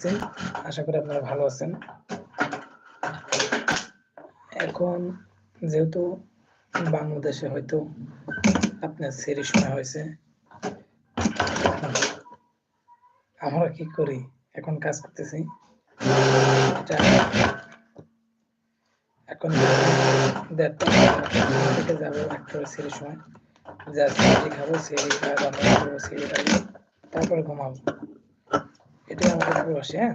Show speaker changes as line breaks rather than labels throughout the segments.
আছেন। আশা করি আপনারা ভালো আছেন। এখন যেহেতু বাংলাদেশে হয়তো আপনার সেরি সময় হয়েছে, আমরা কি করি? এখন কাজ করতেছি। এখন দেড়টা থেকে যাব সেরি সময় যা সেরি খাব সেরি খাওয়া রান্না করব সেরি খাব তারপরে ঘুমাবো। হ্যাঁ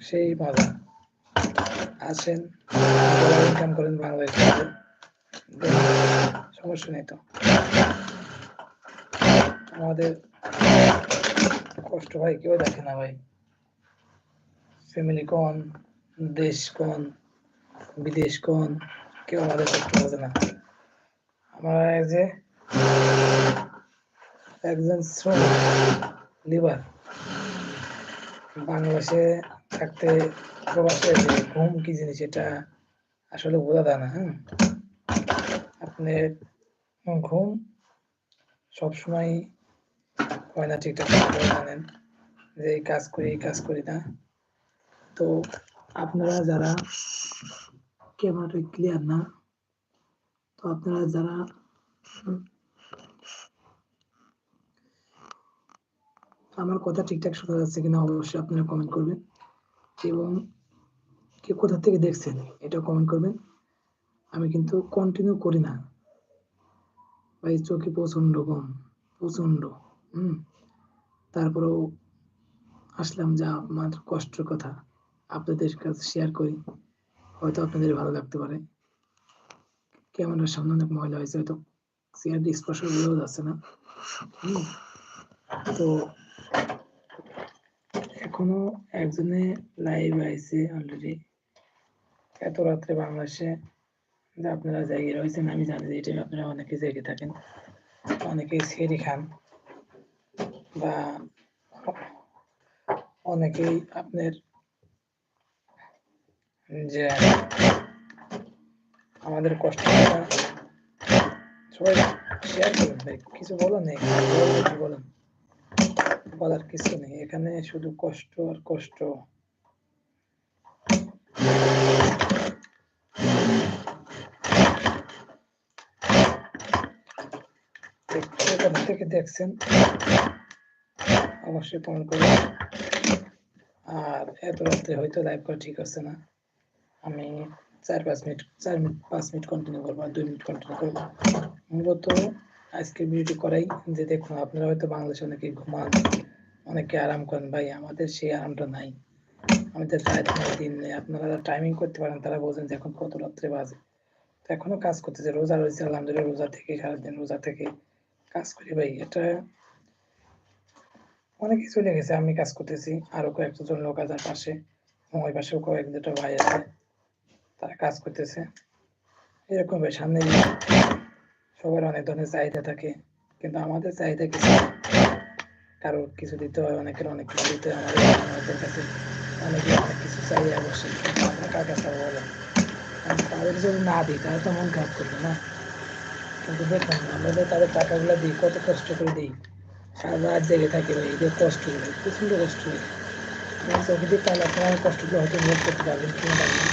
সেই মজা আসেন ইনকাম করেন সমস্যা নেই তো আমাদের কষ্ট ভাই কেউ দেখে না ভাই ফ্যামিলি কোন দেশ কোন বিদেশ কোন কেউ আমাদের কষ্ট বোঝে না আমরা যে একজন শ্রমিক লিভার বাংলাদেশে থাকতে প্রবাসে যে ঘুম কি জিনিস, এটা আসলে বোঝা যায় না হ্যাঁ? আপনি ঘুম সবসময় হয় না, ঠিকঠাক জানেন যে এই কাজ করি, এই কাজ করি না। তো আপনারা যারা ক্যামেরাটা ক্লিয়ার না, তো আপনারা যারা আমার কথা ঠিকঠাক শোনা যাচ্ছে কিনা অবশ্যই আপনারা কমেন্ট করবেন। এবং কে কোথা থেকে দেখছেন এটা কমেন্ট করবেন। আমি কিন্তু কন্টিনিউ করি না। ভাই, চোখে প্রচণ্ড কম প্রচণ্ড হুম। তারপরেও আসলাম যা আমার কষ্টের কথা। আপনাদের কাছে শেয়ার করি। হয়তো আপনাদের ভালো লাগতে পারে। ক্যামেরার সামনে অনেক ময়লা হয়েছে, হয়তো চেয়ারটি স্পর্শ বোঝাও যাচ্ছে না। তো এখনও একজনে লাইভ আইছে অলরেডি এত রাত্রে বাংলাদেশে যে আপনারা জায়গায় রয়েছেন, আমি জানি যে এটা আপনারা অনেকে জেগে থাকেন, অনেকে সেরি খান বা অনেকেই আপনার যে আমাদের কষ্ট সবাই শেয়ার করুন কিছু বলেন নেই বলেন। বলার কিছু নেই। এখানে শুধু কষ্ট আর কষ্ট। থেকে দেখছেন। অবশ্যই কমেন্ট করবেন। আর এত রাত্রে হয়তো লাইভ করা ঠিক আছে না। আমি চার পাঁচ মিনিট, চার মিনিট, পাঁচ মিনিট কন্টিনিউ করব আর দুই মিনিট কন্টিনিউ করব। মূলত আজকে ভিডিওটি করাই। যে দেখুন, আপনারা হয়তো বাংলাদেশে অনেকে ঘুমান, অনেকে আরাম করেন। ভাই, আমাদের সেই আরামটা নাই। আমাদের দিন নেই। আপনারা টাইমিং করতে পারেন, তারা বোঝেন যে এখন কত রাত্রে বাজে। এখনও কাজ করতেছে। রোজা রয়েছে, আলহামদুলিল্লাহ, রোজা থেকে, সারাদিন রোজা থেকে কাজ করি ভাই। এটা অনেকে চলে গেছে। আমি কাজ করতেছি, আরও কয়েকজন লোক আছে পাশে। ওই পাশেও কয়েক দুটো ভাই আছে, তারা কাজ করতেছে। এরকম সামনে সবার অনেক ধরনের চাহিদা থাকে। কিন্তু আমাদের চাহিদা কিছু কারও কিছু দিতে হয়, অনেকের অনেক কিছু দিতে হয়। আমাদের কাছে অনেকে অনেক কিছু চাই, অবশ্যই। কিন্তু আমরা কার কাছে বলেন তাদের যদি না দিই, তাহলে তো মন খারাপ করবে না। কিন্তু দেখুন, আমরা তাদের টাকাগুলো দিই, কত কষ্ট করে দিই। সারা রাত জেগে থাকি ভাই এদের কষ্ট করে, প্রচণ্ড কষ্ট করে। চোখে দিয়ে তাহলে আপনার কষ্টগুলো হয়তো ভোগ করতে পারবেন, কিনা পারবেন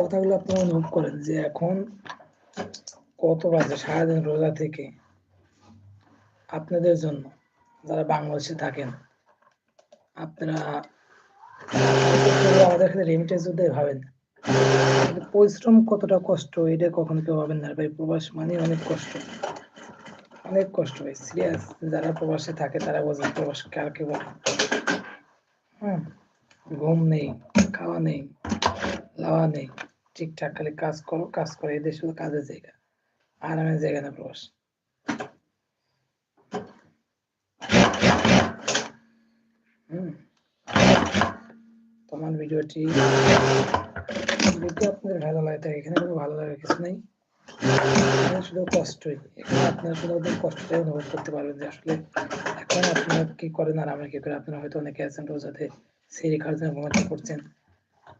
কথাগুলো আপনি অনুভব করেন যে এখন কত বাজে সারাদিন রোজা থেকে আপনাদের জন্য, যারা বাংলাদেশে থাকেন, আপনারা আমাদের এখানে রেমিটেন্স যদি ভাবেন পরিশ্রম কতটা কষ্ট, এটা কখনো কেউ ভাবেন না। ভাই, প্রবাস মানে অনেক কষ্ট। অনেক কষ্ট, ভাই সিরিয়াস যারা প্রবাসে থাকে, তারা বোঝেন প্রবাস কার কে বলে। হ্যাঁ ঘুম নেই, খাওয়া নেই, লাওয়া নেই। ঠিকঠাক খালি কাজ করো কাজ করো এদের শুধু কাজের জায়গা, আরামের জায়গা না প্রবাস। তোমার ভিডিওটি যদি আপনাদের ভালো লাগে এখানে কোনো ভালো লাগার কিছু নেই। শুধু কষ্টই। এখানে আপনারা শুধু আপনার কষ্টটাই অনুভব করতে পারবেন যে আসলে এখন আপনারা কি করেন আর আমরা কি করি? আপনারা হয়তো অনেকে আছেন রোজাতে সিঁড়ি খাওয়ার জন্য করছেন।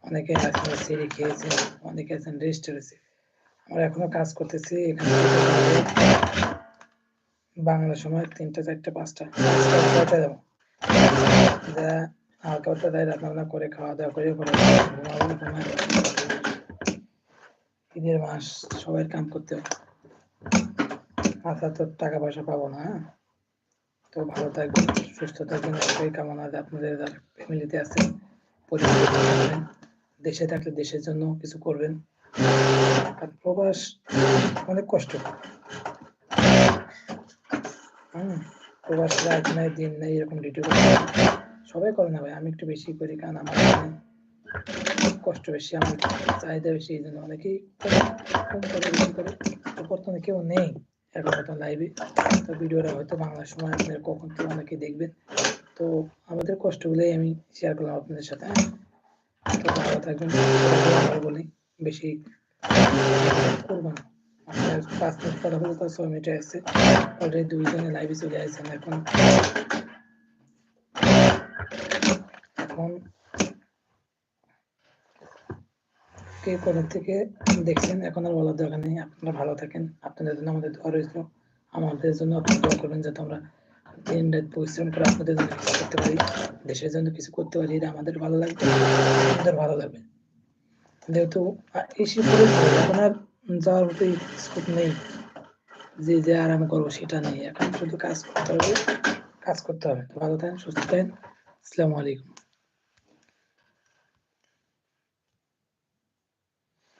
অনেকে আছেন সিঁড়ি খেয়েছেন অনেকে আছেন রেস্ট রয়েছে আমরা এখনও কাজ করতেছি। এখানে বাংলা সময় তিনটা, চারটা, পাঁচটা। হালকা রান্না করে খাওয়া দাওয়া করে ঈদের মাস, সবাই কাম করতে হবে। আচ্ছা তো টাকা পয়সা পাবো না হ্যাঁ? তো ভালো থাকবেন, সুস্থ থাকবেন এটাই কামনা, আপনাদের ফ্যামিলিতে আছেন পরিবারে দেশে থাকলে দেশের জন্য কিছু করবেন। কারণ প্রবাস অনেক কষ্ট। হুম প্রবাস রাত নাই দিন নাই এরকম ডিউটি করে সবাই করে না ভাই আমি একটু বেশি করি কারণ আমার কষ্ট বেশি আমার চাহিদা বেশি এই জন্য অনেকেই করে, বর্তমানে কেউ নেই এখন মতন লাইভে তো ভিডিওটা হয়তো বাংলা সময় আপনারা কখন থেকে অনেকেই দেখবেন। তো আমাদের কষ্টগুলোই আমি শেয়ার করলাম আপনাদের সাথে হ্যাঁ। ভালো থাকবেন বলি, বেশি করব না। আপনার পাঁচ মিনিট কথা হলো তো ছয় মিনিটে আসছে অলরেডি দুইজনে লাইভে চলে আসছেন এখন। আর বলার দরকার নেই। আপনারা ভালো থাকেন, আপনাদের জন্য আমাদের দোয়া রয়েছে আমাদের জন্য আপনারা দোয়া করবেন যাতে আমরা পরিশ্রম করে আপনাদের জন্য কিছু করতে পারি দেশের জন্য কিছু করতে পারি এটা আমাদের ভালো লাগবে আমাদের ভালো লাগবে যেহেতু এই পড়েছে এখন যাওয়ার মতো স্কোপ নেই যে যে আরাম করব সেটা নেই এখন শুধু কাজ করতে হবে কাজ করতে হবে ভালো থাকেন সুস্থ থাকেন আসসালামু আলাইকুম